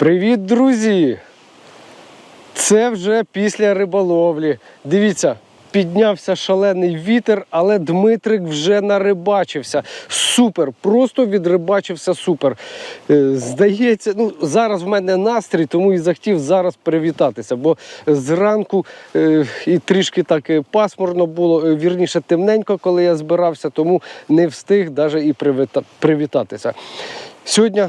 Привіт, друзі! Це вже після риболовлі. Дивіться, піднявся шалений вітер, але Дмитрик вже нарибачився. Супер! Просто відрибачився супер. Е, Здається, ну зараз в мене настрій, тому і захотів зараз привітатися. Бо зранку е, і трішки так е, пасмурно було, вірніше темненько, коли я збирався, тому не встиг навіть і привіта- привітатися. Сьогодні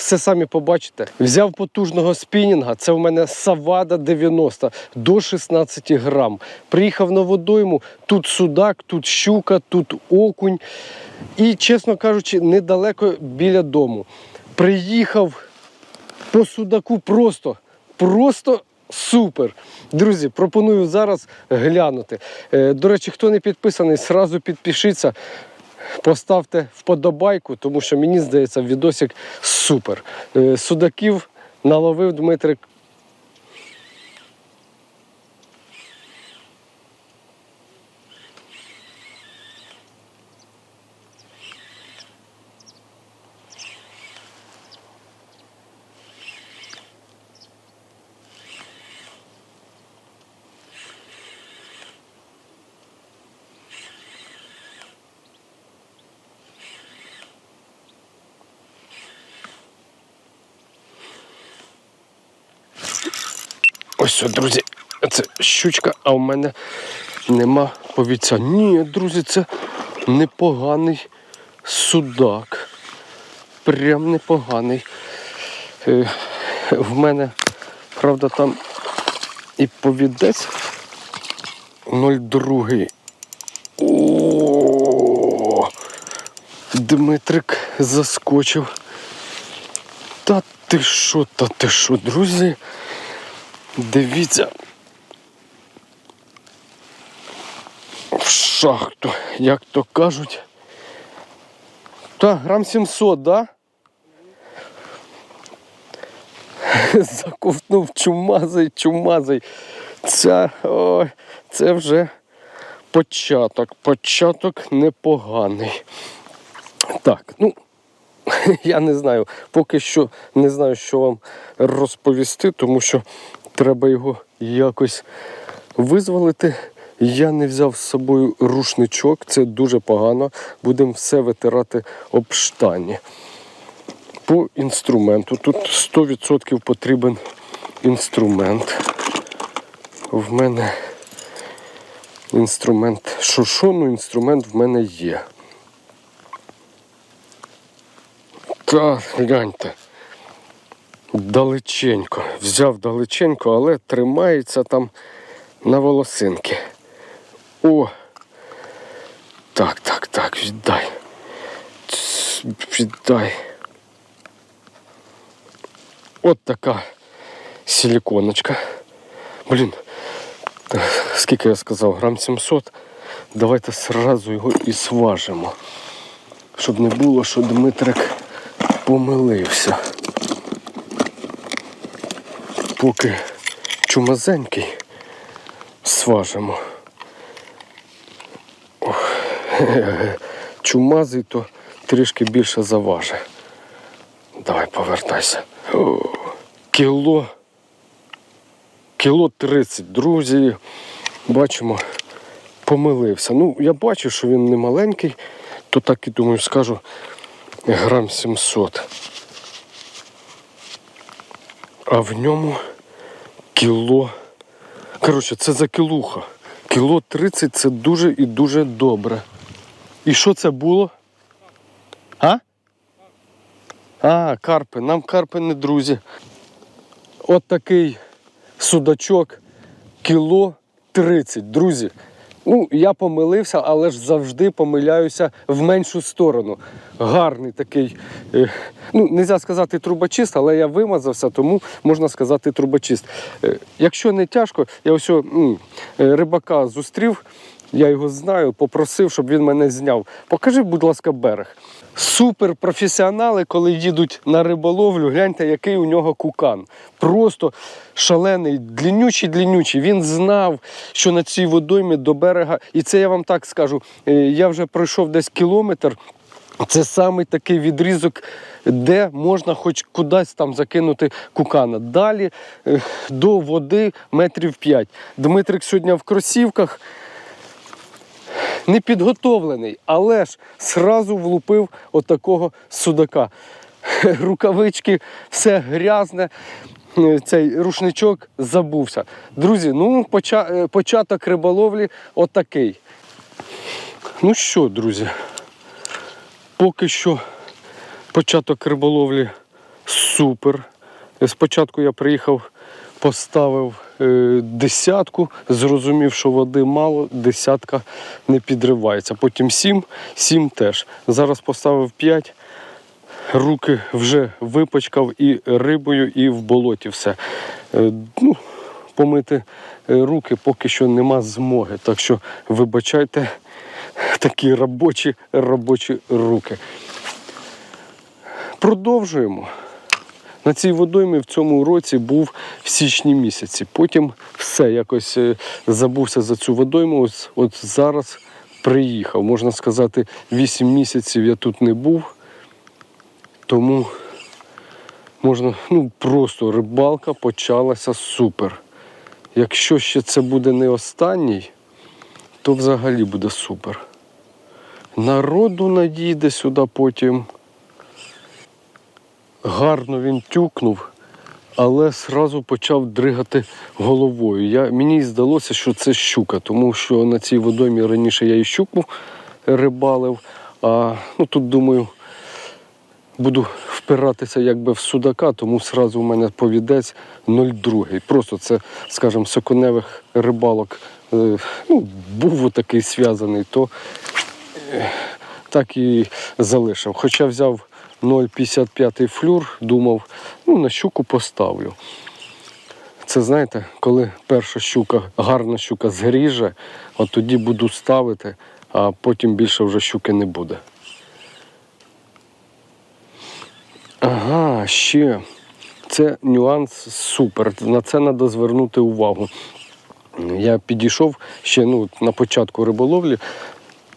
все самі побачите. Взяв потужного спінінга. Це в мене Савада 90 до 16 грам. Приїхав на водойму. Тут судак, тут щука, тут окунь. І, чесно кажучи, недалеко біля дому. Приїхав по судаку просто, просто супер. Друзі, пропоную зараз глянути. Е, До речі, хто не підписаний, сразу підпишіться. Поставте вподобайку, тому що мені здається, відосик супер. Е, Судаків наловив Дмитрик. Ось, друзі, це щучка, а в мене нема повіця. Ні, друзі, це непоганий судак. Прям непоганий. Е, в мене, правда, там і повідець 0,2. О, Дмитрик заскочив. Та ти що, та ти що, друзі? Дивіться. В шахту, як то кажуть. Та, грам 700, да? Заковтнув чумазий, чумазий. Це, ой, це вже початок. Початок непоганий. Так, ну, я не знаю, поки що не знаю, що вам розповісти, тому що треба його якось визволити. Я не взяв з собою рушничок, це дуже погано. Будемо все витирати об штані. По інструменту. Тут 100% потрібен інструмент. В мене інструмент. Що, що, ну інструмент в мене є. Та гляньте. Далеченько. Взяв далеченько, але тримається там на волосинки. О! Так, так, так, віддай. Віддай. От така силіконочка. Блін, скільки я сказав, грам 700. Давайте сразу його і сважимо. Щоб не було, що Дмитрик помилився. Поки чумазенький сважимо. Ох, Чумазий то трішки більше заважить. Давай повертайся. Кіло. Кіло 30, друзі. Бачимо, помилився. Ну, я бачу, що він не маленький, то так і думаю, скажу грам 700. А в ньому кіло. Коротше, це за кілуха. Кіло 30 це дуже і дуже добре. І що це було? А? А, карпи. Нам карпи не друзі. От такий судачок кіло 30, друзі. Ну, я помилився, але ж завжди помиляюся в меншу сторону. Гарний такий, е, ну, не можна сказати трубочист, але я вимазався, тому можна сказати трубочист. Е, якщо не тяжко, я ось е, рибака зустрів, я його знаю, попросив, щоб він мене зняв. Покажи, будь ласка, берег. Супер професіонали, коли їдуть на риболовлю, гляньте, який у нього кукан. Просто шалений, длінючий, длінючий. Він знав, що на цій водоймі до берега, і це я вам так скажу. е, Я вже пройшов десь кілометр. Це саме такий відрізок де можна хоч кудись там закинути кукана. Далі до води метрів 5. Дмитрик сьогодні в кросівках не підготовлений, але ж сразу влупив отакого судака. Рукавички, все грязне. Цей рушничок забувся. Друзі, ну е, початок риболовлі отакий. Ну що, друзі, поки що початок риболовлі супер. Спочатку я приїхав, поставив е, десятку, зрозумів, що води мало, десятка не підривається. Потім сім, сім теж. Зараз поставив п'ять. Руки вже випачкав і рибою, і в болоті все. Е, Ну, помити е, руки поки що нема змоги. Так що вибачайте такі робочі, робочі руки. Продовжуємо. На цій водоймі в цьому році був в січні місяці. Потім все якось е, забувся за цю водойму. Ось, от зараз приїхав. Можна сказати, 8 місяців я тут не був. Тому можна, ну просто рибалка почалася супер. Якщо ще це буде не останній, то взагалі буде супер. Народу надійде сюди потім. Гарно він тюкнув, але сразу почав дригати головою. Я, мені здалося, що це щука, тому що на цій водоймі раніше я і щуку рибалив. А ну, тут, думаю, буду впиратися якби в судака, тому сразу у мене повідець 0,2. Просто це, скажімо, соконевих рибалок. е, Ну, був такий зв'язаний, то е, так і залишив. Хоча взяв 0,55 флюр, думав, ну на щуку поставлю. Це знаєте, коли перша щука, гарна щука згріже, от тоді буду ставити, а потім більше вже щуки не буде. Ага, ще. Це нюанс супер. На це треба звернути увагу. Я підійшов ще ну, на початку риболовлі,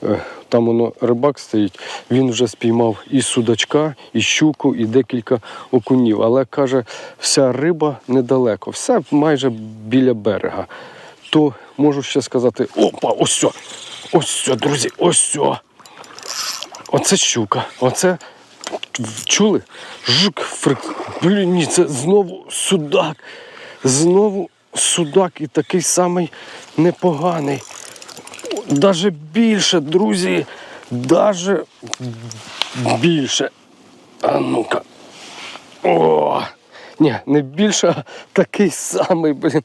е, там воно рибак стоїть, він вже спіймав і судачка, і щуку, і декілька окунів. Але каже, вся риба недалеко, все майже біля берега. То можу ще сказати: опа, ось сьо, ось друзі, ось сьо. Оце щука, оце чули? Жук, фрик. Блін, це знову судак. Знову судак і такий самий непоганий. Даже більше, друзі. Даже більше. А ну-ка. О! Ні, не більше, а такий самий, блін.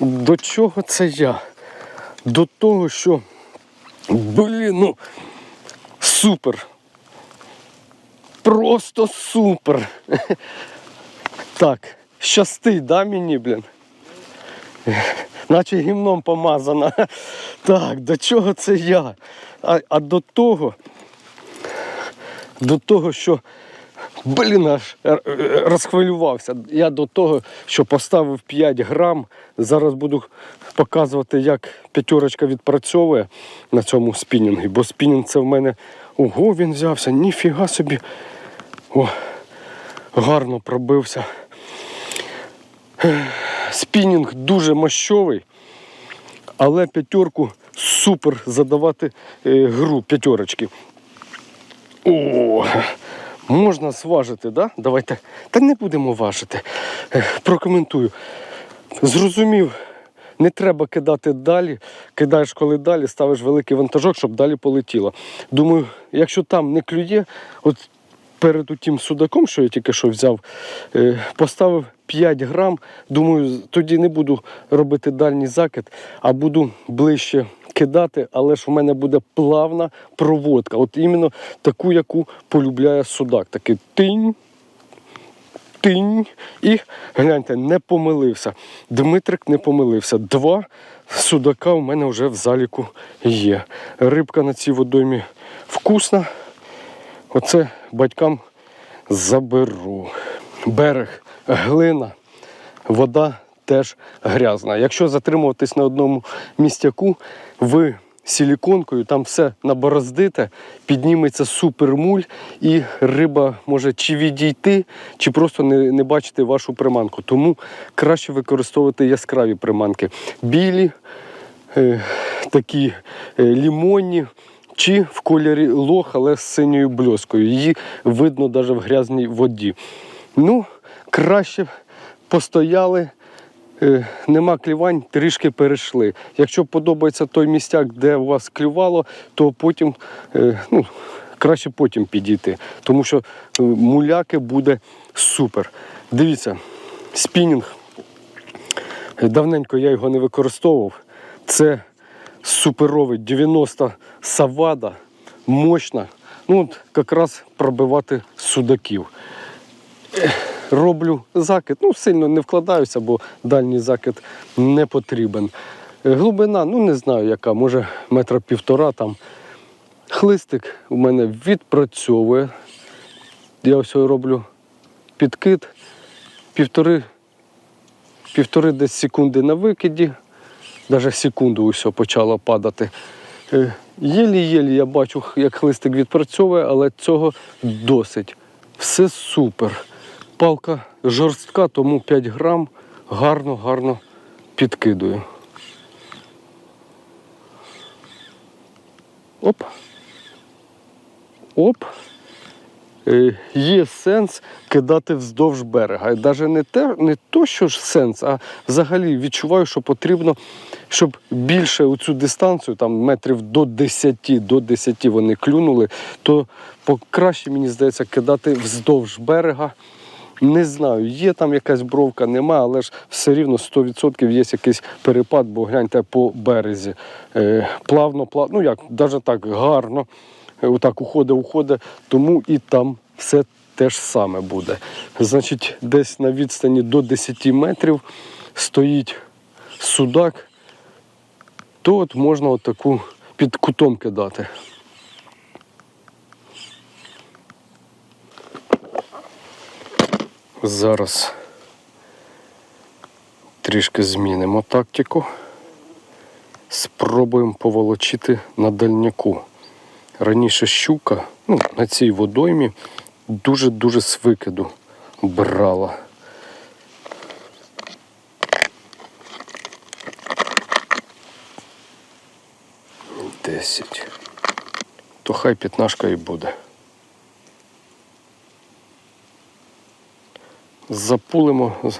До чого це я? До того, що. Блін, ну супер. Просто супер. Так, щастить, да, мені, блін? Наче гімном помазана. Так, до чого це я? А, а до того, до того, що, блін, аж е, е, розхвилювався. Я до того, що поставив 5 грам. Зараз буду показувати, як п'ятерочка відпрацьовує на цьому спінінгі. Бо спінінг це в мене. Ого, він взявся, ніфіга собі. О, гарно пробився. Спінінг дуже мощовий, але п'ятерку супер задавати е, гру п'ятерочки. О, можна зважити, да? Давайте. Та не будемо важити. Е, Прокоментую. Зрозумів, не треба кидати далі. Кидаєш коли далі, ставиш великий вантажок, щоб далі полетіло. Думаю, якщо там не клює, от перед тим судаком, що я тільки що взяв, е, поставив 5 грам. Думаю, тоді не буду робити дальній закид, а буду ближче кидати, але ж у мене буде плавна проводка. От іменно таку, яку полюбляє судак. Такий тинь. Тинь. І гляньте, не помилився. Дмитрик не помилився. Два судака у мене вже в заліку є. Рибка на цій водоймі вкусна. Оце батькам заберу. Берег, глина, вода теж грязна. Якщо затримуватись на одному містяку, ви силіконкою, там все набороздите, підніметься супермуль, і риба може чи відійти, чи просто не, не бачити вашу приманку. Тому краще використовувати яскраві приманки. Білі, е, такі е, лімонні. Чи в кольорі лох, але з синьою бльоскою. Її видно навіть в грязній воді. Ну, краще постояли, е, нема клювань, трішки перейшли. Якщо подобається той містяк, де у вас клювало, то потім е, ну, краще потім підійти, тому що е, муляки буде супер. Дивіться, спінінг. Давненько я його не використовував. Це суперовий 90 савада, мощна. Ну, от якраз пробивати судаків. Роблю закид. Ну, сильно не вкладаюся, бо дальній закид не потрібен. Глибина, ну не знаю яка, може метра півтора там. Хлистик у мене відпрацьовує. Я ось роблю підкид, півтори, півтори десь секунди на викиді, навіть секунду усе почало падати. Е, Єлі-єлі я бачу, як хлистик відпрацьовує, але цього досить. Все супер. Палка жорстка, тому 5 грам гарно, гарно підкидую. Оп. Оп. Е, Є сенс кидати вздовж берега. І навіть не те, не то, що ж сенс, а взагалі відчуваю, що потрібно, щоб більше у цю дистанцію, там метрів до 10, до 10 вони клюнули, то покраще, мені здається, кидати вздовж берега. Не знаю, є там якась бровка, нема, але ж все рівно 100% є якийсь перепад, бо гляньте по березі. Е, плавно, плавно, ну як, навіть так гарно. Е, Отак уходить, уходить, тому і там все те ж саме буде. Значить, десь на відстані до 10 метрів стоїть судак, то от можна отаку під кутом кидати. Зараз трішки змінимо тактику. Спробуємо поволочити на дальняку. Раніше щука ну, на цій водоймі дуже-дуже з викиду брала. Десять. То хай п'ятнашка і буде. Запулимо,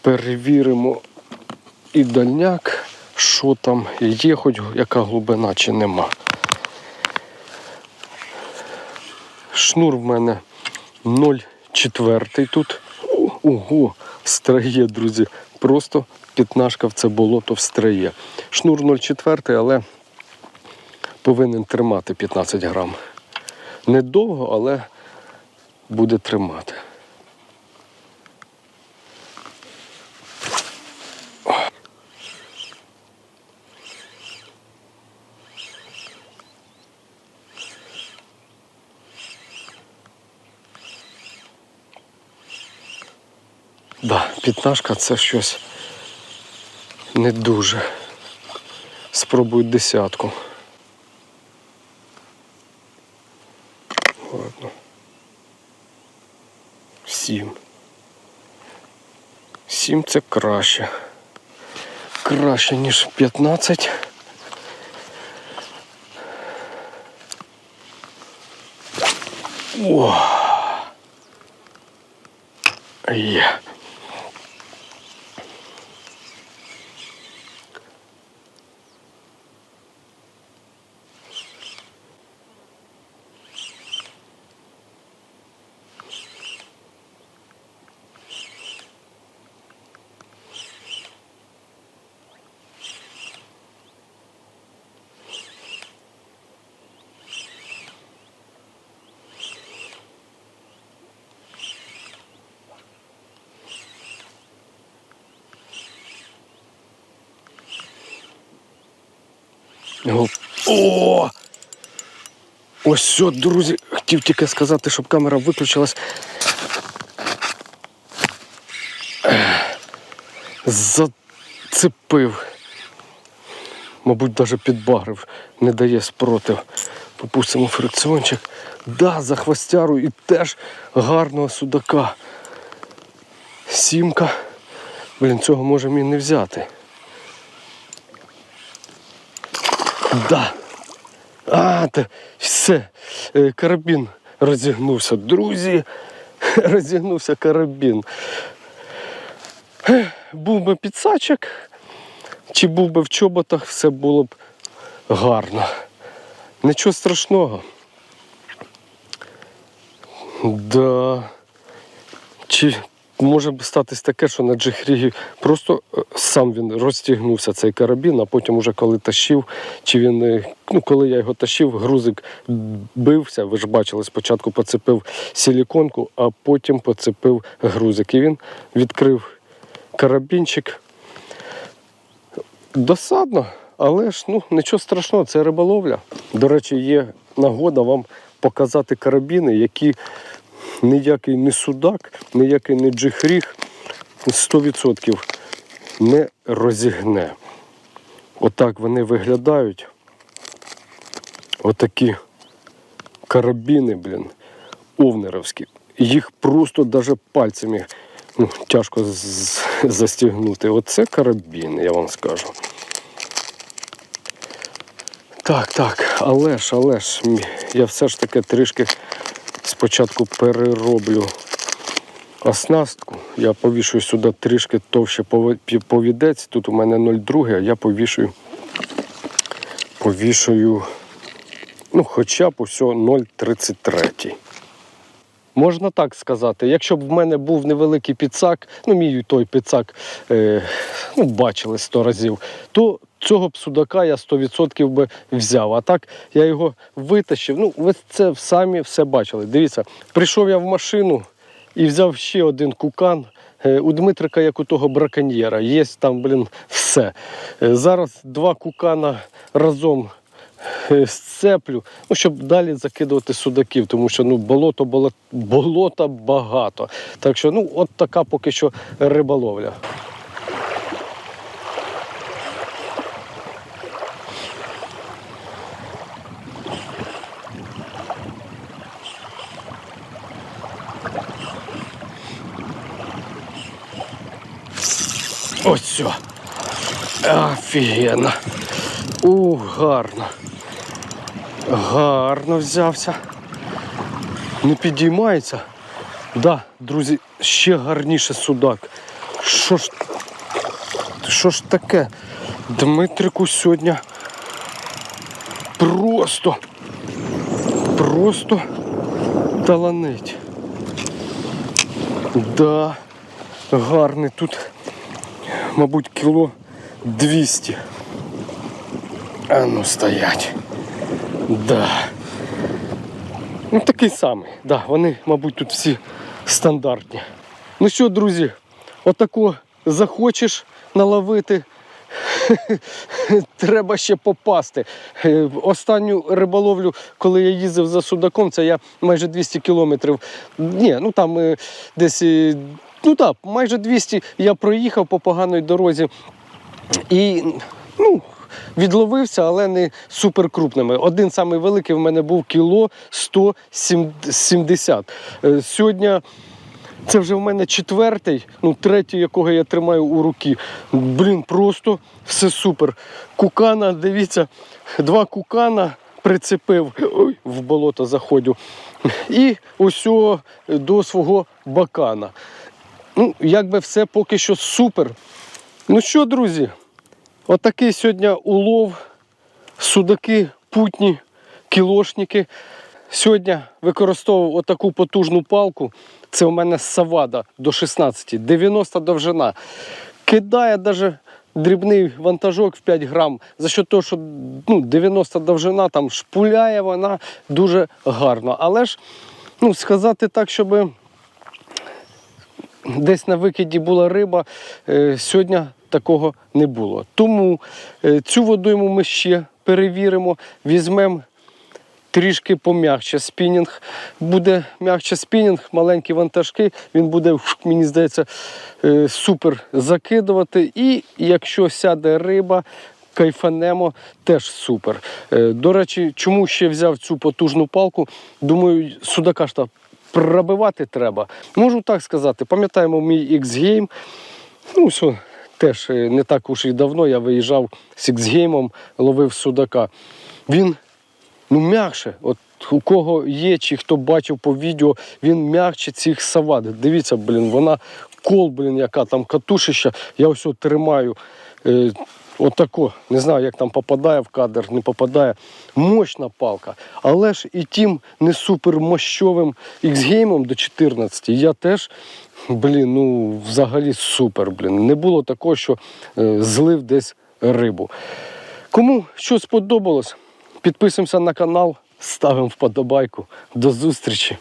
перевіримо і дальняк, що там є, хоч яка глибина чи нема. Шнур в мене 0,4 тут. Ого, встрає, друзі. Просто п'ятнашка в це болото встрає. Шнур 0,4, але повинен тримати 15 грам. Недовго, але буде тримати. Да, п'ятнашка це щось не дуже. Спробую десятку. Ладно. Сім. Сім це краще. Краще, ніж 15. О! Є. О! О! Ось все, друзі. Хотів тільки сказати, щоб камера виключилась. Зацепив. мабуть, навіть підбагрив, не дає спротив. Попустимо фрикціончик. Да, за хвостяру і теж гарного судака. Сімка. Блін, цього можемо і не взяти. Да. А, та все. Е, Карабін розігнувся. Друзі, розігнувся карабін. Був би підсачок, чи був би в чоботах, все було б гарно. Нічого страшного. Да. Чи може б статись таке, що на джихрігі просто е, сам він розтягнувся цей карабін, а потім, уже коли тащив, чи він, е, ну коли я його тащив, грузик бився. Ви ж бачили, спочатку поцепив силіконку, а потім поцепив грузик. І він відкрив карабінчик. Досадно, але ж ну нічого страшного, це риболовля. До речі, є нагода вам показати карабіни, які ніякий не судак, ніякий не джихріг 100% не розігне. Отак вони виглядають. Отакі карабіни, блін, овнеровські. Їх просто даже пальцями ну, тяжко застігнути. Оце карабін, я вам скажу. Так, так, але ж, але ж, я все ж таки трішки спочатку перероблю оснастку. Я повішую сюди трішки товще повідець. Тут у мене 0,2, а я повішую, повішую, ну, хоча б усього 0,33. Можна так сказати, якщо б в мене був невеликий підсак, ну мій той підсак е, ну, бачили сто разів, то цього б судака я 100% би взяв. А так я його витащив. Ну, ви це самі все бачили. Дивіться, прийшов я в машину і взяв ще один кукан. Е, У Дмитрика, як у того браконьєра, є там, блін, все. Е, Зараз два кукана разом е, сцеплю, ну, щоб далі закидувати судаків, тому що ну, болото, боло- болота багато. Так що, ну, от така поки що риболовля. Ось все. Офігенно. У, гарно. Гарно взявся. Не підіймається. Да, друзі, ще гарніше судак. Що ж, що ж таке? Дмитрику сьогодні просто, просто таланить. Да, гарний тут, мабуть, кіло 200. А ну стоять. Да. Ну такий самий. Да, вони, мабуть, тут всі стандартні. Ну що, друзі, отако захочеш наловити. Треба ще попасти. Е, Останню риболовлю, коли я їздив за судаком, це я майже 200 кілометрів. Ні, ну там е, десь, е, ну так, майже 200 я проїхав по поганій дорозі. І ну, відловився, але не суперкрупними. Один самий великий в мене був кіло 170. Е, Сьогодні це вже в мене четвертий, ну третій, якого я тримаю у руки. Блін, просто все супер. Кукана, дивіться, два кукана прицепив, ой, в болото заходжу. І ось до свого бакана. Ну, якби все поки що супер. Ну що, друзі, отакий сьогодні улов, судаки, путні, кілошники. Сьогодні використовував отаку потужну палку. Це у мене савада до 16, 90 довжина. Кидає навіть дрібний вантажок в 5 грам. За що того, що ну, 90 довжина, там шпуляє вона дуже гарно. Але ж ну, сказати так, щоб десь на викиді була риба, е, сьогодні такого не було. Тому е, цю водойму ми ще перевіримо, візьмемо трішки пом'якше спінінг. Буде м'якше спінінг, маленькі вантажки, він буде, мені здається, е, супер закидувати. І якщо сяде риба, кайфанемо, теж супер. До речі, чому ще взяв цю потужну палку? Думаю, судака ж пробивати треба. Можу так сказати, пам'ятаємо мій X-Game. Ну, все, теж е, не так уж і давно я виїжджав з X-Game, ловив судака. Він ну, м'якше. От у кого є, чи хто бачив по відео, він м'якше цих сават. Дивіться, блін, вона кол, блін, яка там катушища. Я ось тримаю. Отако, не знаю, як там попадає в кадр, не попадає. Мощна палка. Але ж і тим не супер мощовим X-геймом до 14 я теж, блін, ну взагалі супер. блін. Не було такого, що е, злив десь рибу. Кому що сподобалось, підписуємося на канал, ставимо вподобайку. До зустрічі!